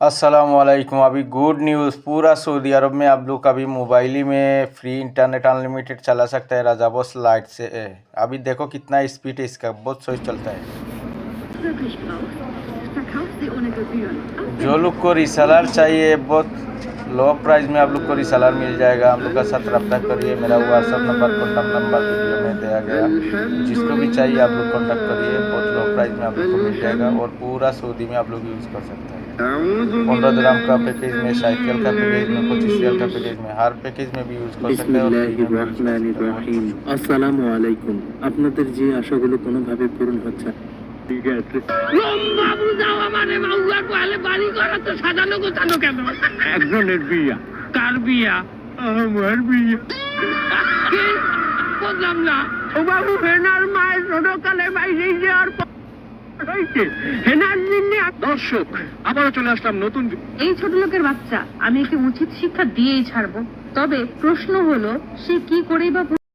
अस्सलाम वालेकुम अभी गुड न्यूज़ पूरा सऊदी अरब में आप लोग अभी मोबाइल ही में फ्री इंटरनेट अनलिमिटेड चला सकता है राजाबोस लाइट से। अभी देखो कितना स्पीड है इसका बहुत सही चलता है. जो लोग को रिसलर चाहिए बहुत लो प्राइस में आप लोग को रिसेलर मिल जाएगा हम लोग का साथ रब्ता करिए मेरा WhatsApp number contact number video में दिया गया जिसको भी चाहिए आप लोग कॉन्टैक्ट करिए बहुत लो प्राइस में आप लोग को मिल जाएगा और पूरा सऊदी में आप लोग यूज़ कर सकते हैं पंद्रह ग्राम का पैकेज में साइकिल का पैकेज में पच्चीस रियाल का पैकेज में हर पैकेज में भी यूज़ कर सकते हैं और free में भी use कर বিসমিল্লাহির सकते हैं। রহিম আসসালামু আলাইকুম আপনাদের যে আশাগুলো কোনোভাবে পূরণ হচ্ছে না। ঠিক আছে করা তো সাজানো গোছানো কেন? একজনের বিয়া। কার বিয়া? আমার বিয়া। বুঝলাম না। ও বাবু হেনার মায়ের ছোটকালে বাইরে যাওয়ার দর্শক আবারও চলে আসলাম নতুন এই ছোট লোকের বাচ্চা আমি একে উচিত শিক্ষা দিয়েই ছাড়বো। তবে প্রশ্ন হলো সে কি করেই বা